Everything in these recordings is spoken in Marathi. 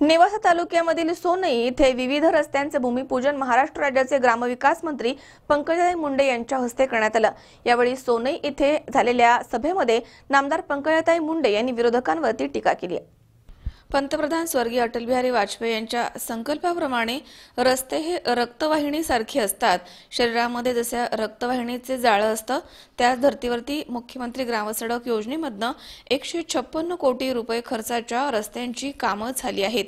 नेवासा तालुक्यामधील सोनई येथे विविध रस्त्यांचे भूमिपूजन महाराष्ट्र राज्याचे ग्रामविकास मंत्री पंकजाताई मुंडे यांच्या हस्ते करण्यात आलं. यावेळी सोनई येथे झालेल्या सभेमध्ये नामदार पंकजाताई मुंडे यांनी विरोधकांवरती टीका केली आहे. पंतप्रधान स्वर्गीय अटल बिहारी वाजपेयी यांच्या संकल्पाप्रमाणे रस्ते हे रक्तवाहिनीसारखे असतात. शरीरामध्ये जसं रक्तवाहिनीचे जाळं असतं त्याच धर्तीवरती मुख्यमंत्री ग्रामसडक योजनेमधनं एकशे छप्पन्न कोटी रुपये खर्चाच्या रस्त्यांची कामं झाली आहेत.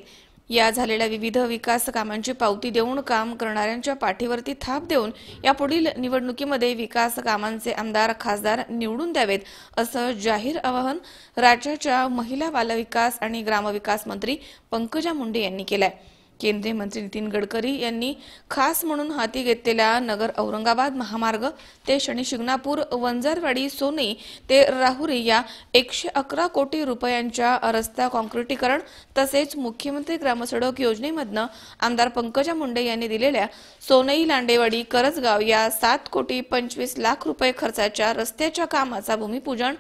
या झालेल्या विविध विकास कामांची पावती देऊन काम करणाऱ्यांच्या पाठीवरती थाप देऊन यापुढील निवडणुकीमध्ये विकास कामांचे आमदार खासदार निवडून द्यावेत असं जाहीर आवाहन राज्याच्या महिला बालविकास आणि ग्रामविकास मंत्री पंकजा मुंडे यांनी केलंय. केंद्रीय मंत्री नितीन गडकरी यांनी खास म्हणून हाती घेतलेल्या नगर औरंगाबाद महामार्ग ते शनी शिंगणापूर वंजारवाडी सोनई ते राहुरी या एकशे अकरा कोटी रुपयांच्या रस्ता कॉन्क्रिटीकरण तसेच मुख्यमंत्री ग्रामसडक योजनेमधनं आमदार पंकजा मुंडे यांनी दिलेल्या सोनई लांडेवाडी करजगाव या सात कोटी पंचवीस लाख रुपये खर्चाच्या रस्त्याच्या कामाचा भूमिपूजन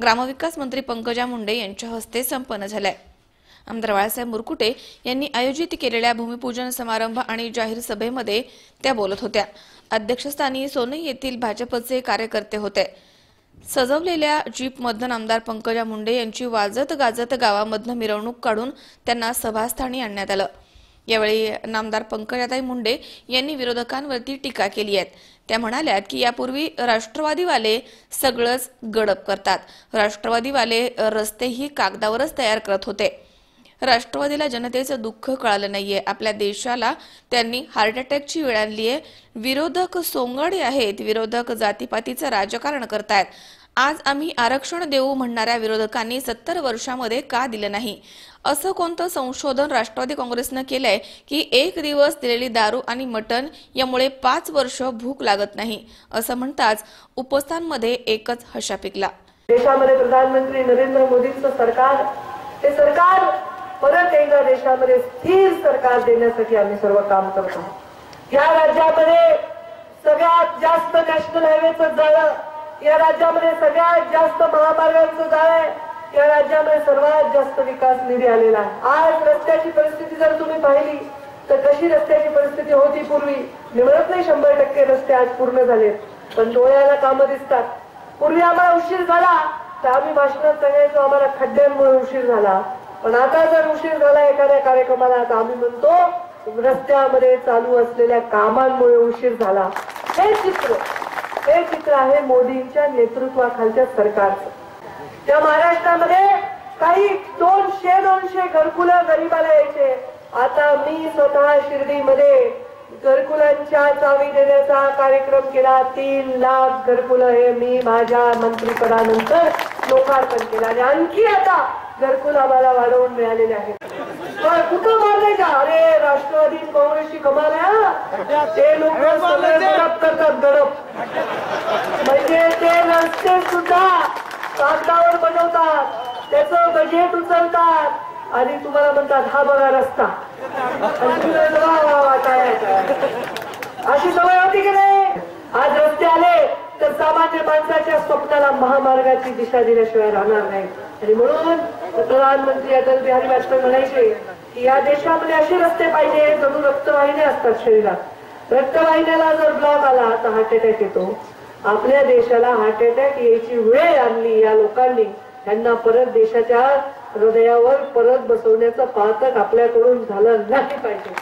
ग्रामविकास मंत्री पंकजा मुंडे यांच्या हस्ते संपन्न झालाय. आमदार बाळासाहेब मुरकुटे यांनी आयोजित केलेल्या भूमिपूजन समारंभ आणि जाहीर सभेमध्ये त्या बोलत होत्या. अध्यक्षस्थानी सोनई येथील भाजपचे कार्यकर्ते होते. सजवलेल्या जीपमधून आमदार पंकजा मुंडे यांची वाजत गाजत गावामधनं मिरवणूक काढून त्यांना सभास्थानी आणण्यात आलं. यावेळी नामदार पंकजाताई मुंडे यांनी विरोधकांवरती टीका केली आहे. त्या म्हणाल्यात की यापूर्वी राष्ट्रवादीवाले सगळंच गडप करतात. राष्ट्रवादीवाले रस्तेही कागदावरच तयार करत होते. राष्ट्रवादीला जनतेचं दुःख कळालं नाहीये. आपल्या देशाला त्यांनी हार्ट अटॅकची वेळ आणली आहे. विरोधक सोंगडे आहेत. विरोधक जातीपातीचं राजकारण करतायत. आज आम्ही आरक्षण देऊ म्हणणाऱ्या विरोधकांनी सत्तर वर्षामध्ये का दिलं नाही? असं कोणतं संशोधन राष्ट्रवादी काँग्रेसनं केलंय की एक दिवस दिलेली दारू आणि मटण यामुळे पाच वर्ष भूक लागत नाही? असं म्हणताच उपस्थांमध्ये एकच हशा पिकला. देशामध्ये प्रधानमंत्री नरेंद्र मोदींचं सरकार हे सरकार परत एकदा देशामध्ये स्थिर सरकार देण्यासाठी आम्ही सर्व काम करत आहोत. या राज्यामध्ये सगळ्यात जास्त नॅशनल हायवेचं जाळं या राज्यामध्ये सगळ्यात जास्त महामार्गांचं जाळं आहे या राज्यामध्ये सर्वात जास्त विकास निधी आलेला आहे. आज रस्त्याची परिस्थिती जर तुम्ही पाहिली तर कशी रस्त्याची परिस्थिती होती पूर्वी? निवडत नाही शंभर टक्के रस्ते आज पूर्ण झालेत पण डोळ्याला कामं दिसतात. पूर्वी आम्हाला उशीर झाला तर आम्ही भाषणात सांगायचो आम्हाला खड्ड्यांमुळे उशीर झाला. पण आता जर उशीर झाला एखाद्या कार्यक्रमाला तर आम्ही म्हणतो रस्त्यामध्ये चालू असलेल्या कामांमुळे उशीर झाला. हे चित्र हे चित्र आहे मोदींच्या नेतृत्वाखालच्या सरकारचं. त्या महाराष्ट्रामध्ये काही दोनशे दोनशे घरकुलं गरीबाला यायचे. आता मी स्वतः शिर्डीमध्ये घरकुलांच्या चावी देण्याचा कार्यक्रम केला. तीन लाख घरकुल हे मी माझ्या मंत्रिपदानंतर लोकार्पण केला. आणि आणखी आता घरकुल आम्हाला वाढवून मिळालेले आहेत. पण कुठं मारले का? अरे राष्ट्रवादी काँग्रेसची कमाल आहे. ते लोक सगळे गडप करतात गडप म्हणजे ते रस्ते सुद्धा कागदावर बनवतात त्याचं बजेट उचलतात आणि तुम्हाला म्हणतात हा बघा रस्ता. आहे, आहे. अशी सवय होती की नाही? आज रस्ते आले तर सामान्य माणसाच्या स्वप्नाला महामार्गाची दिशा दिल्याशिवाय राहणार नाही. आणि म्हणून प्रधानमंत्री अटल बिहारी वाजपेयी म्हणायचे की या देशामध्ये असे रस्ते पाहिजे जणू रक्तवाहिन्या असतात शरीरात. रक्तवाहिन्याला जर ब्लॉक आला तर हार्ट अटॅक येतो. आपल्या देशाला हार्ट अटॅक यायची वेळ आणली या लोकांनी. त्यांना परत देशाच्या हृदयावर परत बसवण्याचं पातक आपल्याकडून झालं नाही पाहिजे.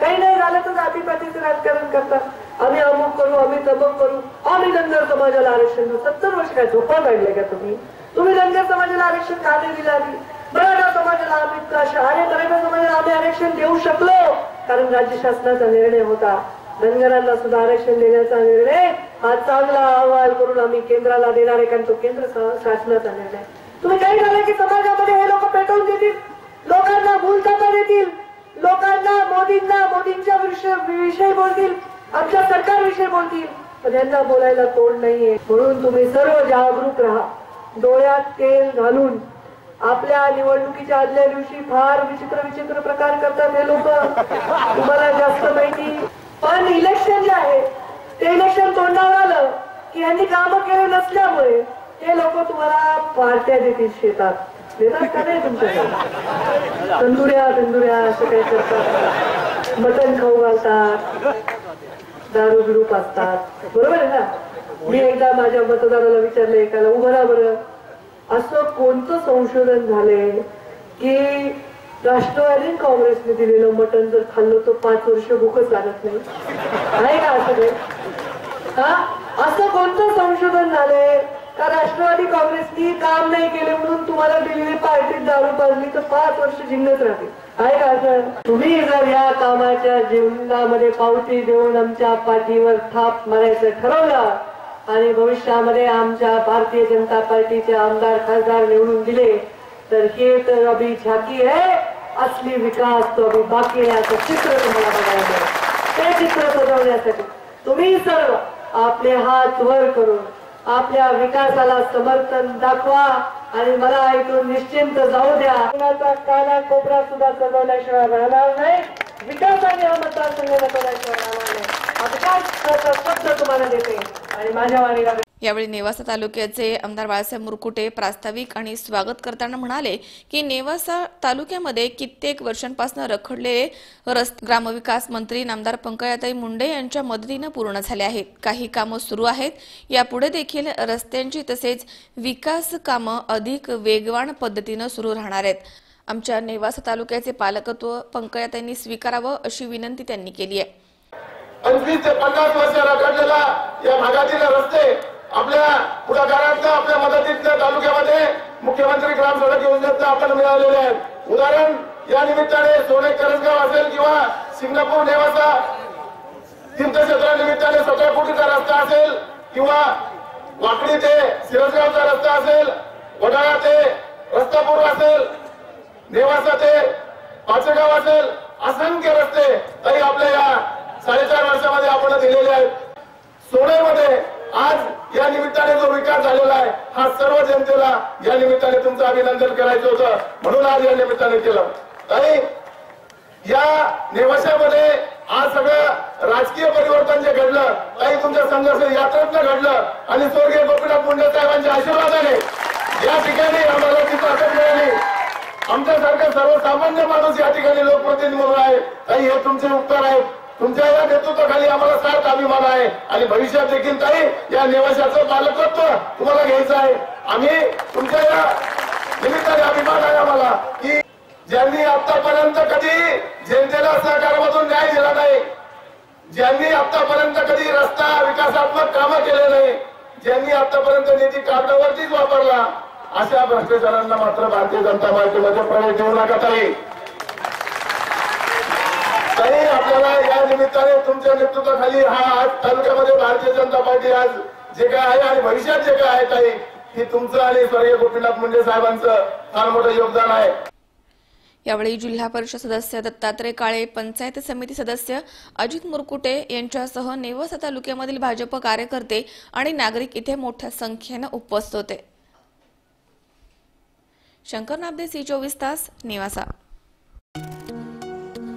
काही नाही झालं तर जातीपातीचं राजकारण करतात आम्ही अमुक करू आम्ही तमक करू. आम्ही धनगर समाजाला आरक्षण सत्तर वर्ष काय झोपा काढले का तुम्ही? तुम्ही धनगर समाजाला आरक्षण का नाही दिलं आधी? मराठा समाजाला आम्ही का आणि मराठा समाजाला आम्ही आरक्षण देऊ शकलो. कारण राज्य शासनाचा निर्णय होता. धनगरांना सुद्धा आरक्षण देण्याचा निर्णय हा चांगला अहवाल करून आम्ही केंद्राला देणार आहे कारण तो केंद्र शासनाचा निर्णय तुम्ही काही झालं की समाजामध्ये हे लोक पेटवून देतील? लोकांना भूलता देतील? लोकांना मोदींना मोदींच्या विषय विषयी बोलतील? आमच्या सरकारविषयी बोलतील? पण यांना बोलायला तोड नाहीये. म्हणून तुम्ही सर्व जागरूक राहा. डोळ्यात तेल घालून आपल्या निवडणुकीच्या आदल्या दिवशी फार विचित्र विचित्र प्रकार करतात हे लोक. तुम्हाला जास्त माहिती. पण इलेक्शन जे आहे ते इलेक्शन तोंडावर आलं की यांनी कामं केले नसल्यामुळे ते लोक तुम्हाला पार्ट्या देतील शेतात. देतात का नाही तुमच्याकडे? तंदुऱ्या तंदुऱ्या असं काही करतात. मटण खाऊ घालतात. दारू बिरू पाचतात बरोबर आहे ना? मी एकदा माझ्या मतदाराला विचारलं एकाला उभं राहा बरं. असं कोणतं संशोधन झालंय की राष्ट्रवादी काँग्रेसने दिलेलं मटण जर खाल्लं तर पाच वर्ष भूकच लागत नाही? आहे का असं काही? हा? असं कोणतं संशोधन झालंय का राष्ट्रवादी काँग्रेसनी काम नाही केले म्हणून तुम्हाला दिलेली पार्टीत दारू पाजली तर पाच वर्ष जिंकत राहते आहे का असं? तुम्ही जर या कामाच्या जीवनामध्ये पावती देऊन आमच्या पाठीवर थाप मारायचं ठरवलं आणि भविष्यामध्ये आमच्या भारतीय जनता पार्टीचे आमदार खासदार निवडून दिले तर हे तर अभी झाकी आहे. असली विकास तो अभि बाकी आहे. असं चित्र तुम्हाला बघायला मिळेल. ते चित्र सजवण्यासाठी तुम्ही सर्व आपले हात वर करून आपल्या विकासाला समर्थन दाखवा आणि मला इथून निश्चिंत जाऊ द्या. कोणाचा काना कोपरा सुद्धा सजवल्याशिवाय राहणार नाही. विकासाने हा मतदारसंघ सजवल्याशिवाय राहणार नाही. हा शब्द तुम्हाला देते. आणि माझ्या वाणीला यावेळी नेवासा तालुक्याचे आमदार बाळासाहेब मुरकुटे प्रास्ताविक आणि स्वागत करताना म्हणाले की नेवासा तालुक्यामध्ये कित्येक वर्षांपासून रखडलेले रस्ते ग्रामविकास मंत्री नामदार पंकजाताई मुंडे यांच्या मदतीनं पूर्ण झाले आहेत. काही कामं सुरू आहेत. यापुढे देखील रस्त्यांची तसेच विकास कामं अधिक वेगवान पद्धतीनं सुरू राहणार आहेत. आमच्या नेवासा तालुक्याचे पालकत्व पंकजाताईंनी स्वीकारावं अशी विनंती त्यांनी केली आहे पंचवीस ते पन्नास वर्ष रखडलेला या भागातील रस्ते आपल्या पुढाकारातनं आपल्या मदतीतल्या तालुक्यामध्ये मुख्यमंत्री ग्राम सडक योजनेतनं आपल्याला मिळालेले आहेत. उदाहरण या निमित्ताने सोने करंजगाव असेल किंवा सिंगापूर नेवासा तीर्थक्षेत्रा निमित्ताने रस्ता असेल किंवा वाकडी ते सिरसगावचा रस्ता असेल वडाळा ते रस्तापूर असेल नेवासा ते पाचगाव असेल असंख्य रस्ते तरी आपल्या या साडेचार वर्षामध्ये आपण दिलेले आहेत. सोनेमध्ये आज या निमित्ताने जो विकास झालेला आहे हा सर्व जनतेला या निमित्ताने तुमचं अभिनंदन करायचं होतं. म्हणून आज या निमित्ताने केलं. आणि या नेवाशामध्ये आज सगळं राजकीय परिवर्तन जे घडलं काही तुमच्या संघर्ष यात्रेतनं घडलं. आणि स्वर्गीय गोपीनाथ मुंडे साहेबांच्या आशीर्वादाने या ठिकाणी आम्हाला ती ताकद मिळाली. आमच्यासारखं सर्वसामान्य माणूस या ठिकाणी लोकप्रतिनिधी म्हणून आहे. काही हे तुमचे उत्तर आहेत. तुमच्या या नेतृत्वाखाली आम्हाला सार्थ अभिमान आहे. आणि भविष्यात देखील ताई या निवासाचं पालकत्व तुम्हाला घ्यायचं आहे. आम्ही तुमच्या या निमित्ताने अभिमान आहे आम्हाला की ज्यांनी आतापर्यंत कधी जनतेला सहकारामधून न्याय दिला नाही ज्यांनी आतापर्यंत कधी रस्ता विकासात्मक कामं केले नाही ज्यांनी आतापर्यंत निधी कागदावरतीच वापरला अशा भ्रष्टाचारांना मात्र भारतीय जनता पार्टीमध्ये प्रवेश देऊ नका ताई. तरी आपल्याला या निमित्ताने तुमच्या नेतृत्वाखाली हा आज तालुक्यामध्ये भारतीय जनता पार्टी आज जे काय आहे आणि भविष्यात जे काय आहे ताई ही तुमचं आणि स्वर्गीय गोपीनाथ मुंडे साहेबांचं फार मोठं योगदान आहे. यावेळी जिल्हा परिषद सदस्य दत्तात्रय काळे पंचायत समिती सदस्य अजित मुरकुटे यांच्यासह नेवासा तालुक्यामधील भाजप कार्यकर्ते आणि नागरिक इथे मोठ्या संख्येनं उपस्थित होते. शंकर नाबदे सी चोवीस तास नेवासा.